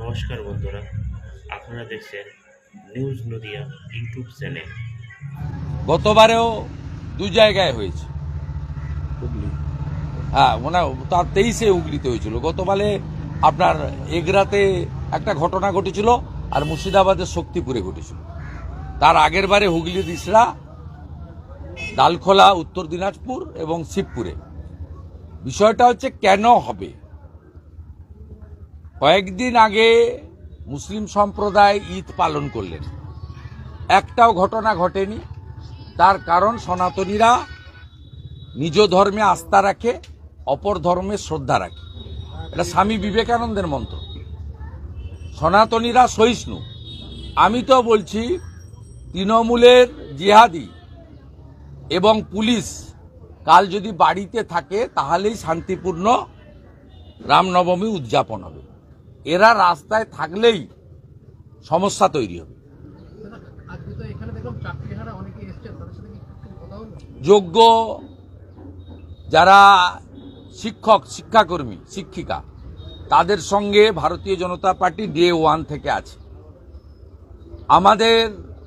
নমস্কার বন্ধুরা আপনারা দেখছেন নিউজ নদিয়া ইউটিউব চ্যানেল। গতবারেও দু জায়গায় হয়েছে। হ্যাঁ মানে তার তেইশে হুগলিতে হয়েছিল। গতবারে আপনার এগরাতে একটা ঘটনা ঘটেছিল আর মুর্শিদাবাদের শক্তিপুরে ঘটেছিল। তার আগের বারে হুগলি দিসরা ডালখোলা উত্তর দিনাজপুর এবং শিবপুরে। বিষয়টা হচ্ছে কেন হবে? কয়েকদিন আগে মুসলিম সম্প্রদায় ঈদ পালন করলেন। একটাও ঘটনা ঘটেনি। তার কারণ সনাতনীরা নিজ ধর্মে আস্থা রাখে, অপর ধর্মে শ্রদ্ধা রাখে। এটা স্বামী বিবেকানন্দের মন্ত্র। সনাতনীরা সহিষ্ণু। আমি তো বলছি, তৃণমূলের জিহাদি এবং পুলিশ কাল যদি বাড়িতে থাকে, তাহলেই শান্তিপূর্ণ রামনবমী উদযাপন হবে। এরা রাস্তায় থাকলেই সমস্যা তৈরি হবে। যোগ্য যারা শিক্ষক, শিক্ষাকর্মী, শিক্ষিকা, তাদের সঙ্গে ভারতীয় জনতা পার্টি ডে ওয়ান থেকে আছে। আমাদের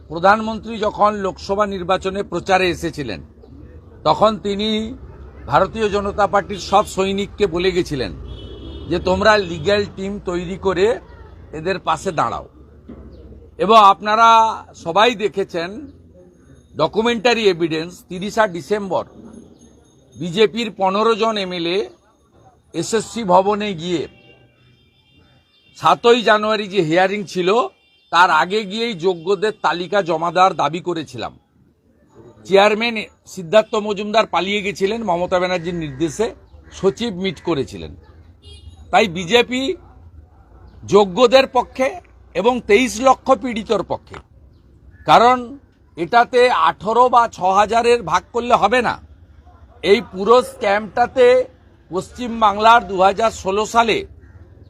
প্রধানমন্ত্রী যখন লোকসভা নির্বাচনে প্রচারে এসেছিলেন, তখন তিনি ভারতীয় জনতা পার্টির সব সৈনিককে বলে গেছিলেন যে তোমরা লিগ্যাল টিম তৈরি করে এদের পাশে দাঁড়াও। এবং আপনারা সবাই দেখেছেন ডকুমেন্টারি এভিডেন্স তিরিশা ডিসেম্বর, বিজেপির পনেরো জন এমএলএ এসএসসি ভবনে গিয়ে সাতই জানুয়ারি যে হিয়ারিং ছিল, তার আগে গিয়েই যোগ্যদের তালিকা জমা দেওয়ার দাবি করেছিলাম। চেয়ারম্যান সিদ্ধার্থ মজুমদার পালিয়ে গেছিলেন মমতা ব্যানার্জির নির্দেশে, সচিব মিট করেছিলেন। তাই বিজেপি যোগ্যদের পক্ষে এবং তেইশ লক্ষ পীড়িতর পক্ষে। কারণ এটাতে আঠেরো বা ছ হাজারের ভাগ করলে হবে না। এই পুরো স্ক্যামটাতে দু হাজার ষোলো সালে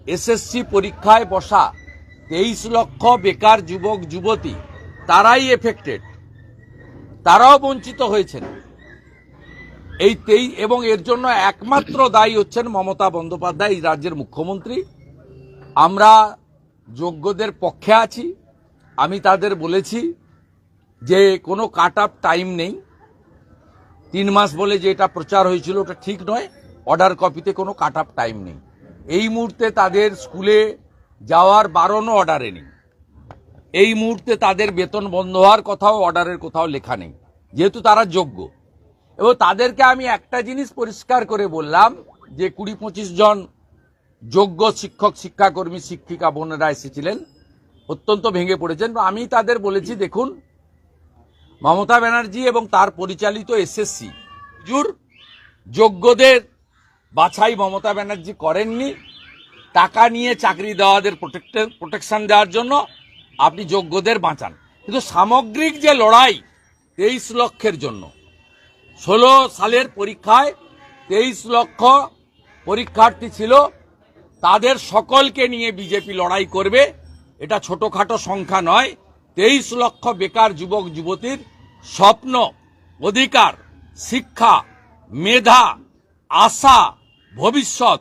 এসএসসি পরীক্ষায় বসা তেইশ লক্ষ বেকার যুবক, যুবতী, তারাই এফেক্টেড তারাও বঞ্চিত হয়েছেন। এই তেই এবং এর জন্য একমাত্র দায়ী হচ্ছেন মমতা বন্দ্যোপাধ্যায়, এই রাজ্যের মুখ্যমন্ত্রী। আমরা যোগ্যদের পক্ষে আছি। আমি তাদের বলেছি যে কোনো কাট আপ টাইম নেই। তিন মাস বলে যে এটা প্রচার হয়েছিল ওটা ঠিক নয়। অর্ডার কপিতে কোনো কাট আপ টাইম নেই। এই মুহূর্তে তাদের স্কুলে যাওয়ার বারণও অর্ডারে নেই। এই মুহূর্তে তাদের বেতন বন্ধ হওয়ার কথাও অর্ডারের কোথাও লেখা নেই। যেহেতু তারা যোগ্য এবং তাদেরকে আমি একটা জিনিস পরিষ্কার করে বললাম, যে কুড়ি পঁচিশ জন যোগ্য শিক্ষক, শিক্ষাকর্মী, শিক্ষিকা বোনেরা এসেছিলেন, অত্যন্ত ভেঙে পড়েছেন। আমি তাদের বলেছি, দেখুন, মমতা ব্যানার্জি এবং তার পরিচালিত এসএসসি জুর যোগ্যদের বাছাই মমতা ব্যানার্জি করেননি। টাকা নিয়ে চাকরি দেওয়াদের প্রোটেকশন দেওয়ার জন্য আপনি যোগ্যদের বাঁচান। কিন্তু সামগ্রিক যে লড়াই, তেইশ লক্ষের জন্য ষোলো সালের পরীক্ষায় তেইশ লক্ষ পরীক্ষার্থী ছিল। তাদের সকলকে নিয়ে বিজেপি লড়াই করবে। এটা ছোটখাটো সংখ্যা নয়। তেইশ লক্ষ বেকার যুবক, যুবতীর স্বপ্ন, অধিকার, শিক্ষা, মেধা, আশা, ভবিষ্যৎ,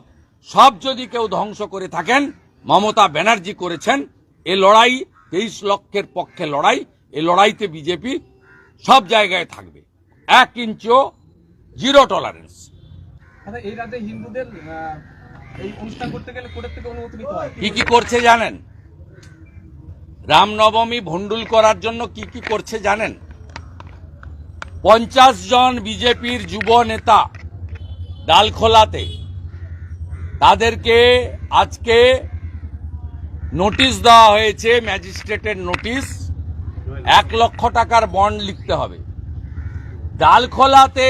সব যদি কেউ ধ্বংস করে থাকেন, মমতা ব্যানার্জি করেছেন, এ লড়াই, তেইশ লক্ষের পক্ষে লড়াই, এ লড়াইতে বিজেপি সব জায়গায় থাকবে। এক ইঞ্চিও জিরো টলারেন্স আচ্ছা এই রাজ্যে হিন্দুদের কি কি করছে জানেন? রামনবমী ভণ্ডুল করার জন্য কি কি করছে জানেন? পঞ্চাশ জন বিজেপির যুব নেতা ডালখোলাতে তাদেরকে আজকে নোটিশ দেওয়া হয়েছে ম্যাজিস্ট্রেটের নোটিশ। এক লক্ষ টাকার বন্ড লিখতে হবে। ডালখোলাতে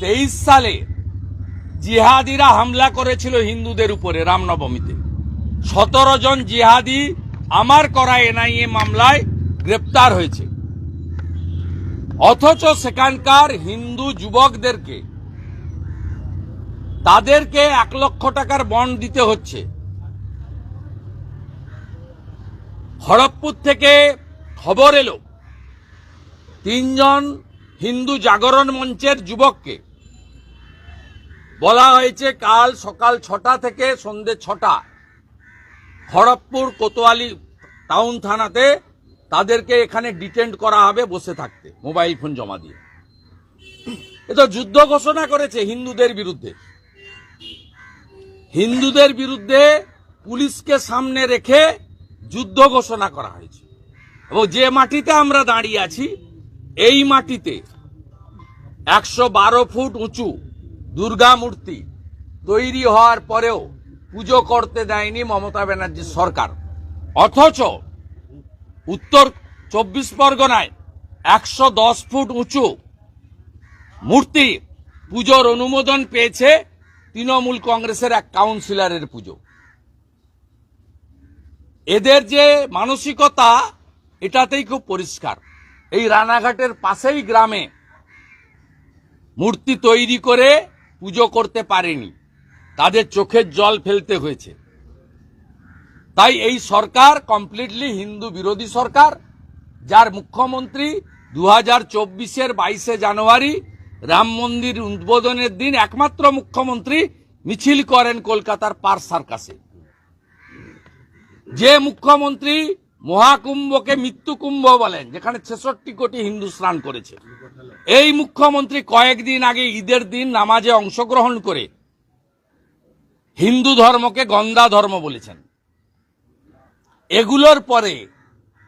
তেইশ সালে জিহাদিরা হামলা করেছিল হিন্দুদের উপরে রামনবমীতে। সতেরো জন জিহাদি আমার করা এনআইএ মামলায় গ্রেপ্তার হয়েছে। অথচ সেখানকার হিন্দু যুবকদেরকে, তাদেরকে এক লক্ষ টাকার বন্ড দিতে হচ্ছে। খড়গপুর থেকে খবর এলো, তিনজন হিন্দু জাগরণ মঞ্চের যুবককে। বলা হয়েছে কাল সকাল ছটা থেকে সন্ধে ছটা খড়গপুর কোতোয়ালি টাউন থানাতে তাদেরকে এখানে ডিটেন্ড করা হবে বসে থাকতে, মোবাইল ফোন জমা দিয়ে। এ তো যুদ্ধ ঘোষণা করেছে হিন্দুদের বিরুদ্ধে। হিন্দুদের বিরুদ্ধে পুলিশকে সামনে রেখে যুদ্ধ ঘোষণা করা হয়েছে। এবং যে মাটিতে আমরা দাঁড়িয়ে আছি, এই মাটিতে একশো বারো ফুট উঁচু দুর্গা মূর্তি তৈরি হওয়ার পরেও পুজো করতে দেয়নি মমতা ব্যানার্জির সরকার। অথচ উত্তর চব্বিশ পরগনায় একশো দশ ফুট উঁচু মূর্তি পুজোর অনুমোদন পেয়েছে তৃণমূল কংগ্রেসের এক কাউন্সিলরের পুজো। এদের যে মানসিকতা, এটাতেই খুব পরিষ্কার। এই রানাঘাটের পাশেই গ্রামে মূর্তি তৈরি করে পুজো করতে পারেনি। তাদের চোখের জল ফেলতে হয়েছে। তাই এই সরকার কমপ্লিটলি হিন্দু বিরোধী সরকার, যার মুখ্যমন্ত্রী দু হাজার চব্বিশের বাইশে জানুয়ারি রাম মন্দির উদ্বোধনের দিন একমাত্র মুখ্যমন্ত্রী মিছিল করেন কলকাতার পার সার্কাসে। যে মুখ্যমন্ত্রী মহাকুম্ভকে মৃত্যুকুম্ভ বলেন, যেখানে ছেষট্টি কোটি হিন্দু স্নান করেছে। এই মুখ্যমন্ত্রী কয়েকদিন আগে ঈদের দিন নামাজে অংশগ্রহণ করে হিন্দু ধর্মকে গন্দা ধর্ম বলেছেন। এগুলোর পরে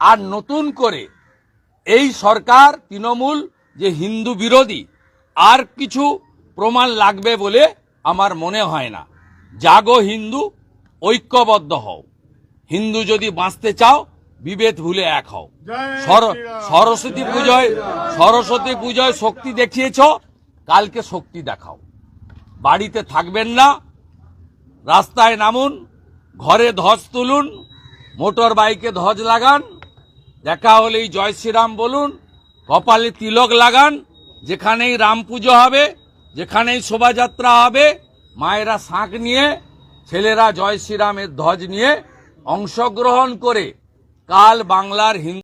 আর নতুন করে এই সরকার তৃণমূল যে হিন্দু বিরোধী, আর কিছু প্রমাণ লাগবে বলে আমার মনে হয় না। জাগো হিন্দু, ঐক্যবদ্ধ হও। হিন্দু যদি বাঁচতে চাও বিভেদ ভুলে এক হও। সরস্বতী পুজোয় সরস্বতী পুজোয় শক্তি দেখিয়েছ কালকে শক্তি দেখাও। বাড়িতে থাকবেন না রাস্তায় নামুন ঘরে ধ্বজ তুলুন মোটর বাইকে ধ্বজ লাগান দেখা হলেই জয় শ্রীরাম বলুন কপালে তিলক লাগান যেখানেই রাম পুজো হবে যেখানেই শোভাযাত্রা হবে মায়েরা শাঁখ নিয়ে ছেলেরা জয় শ্রীরামের ধ্বজ নিয়ে অংশগ্রহণ করে কাল বাংলার হিন্দু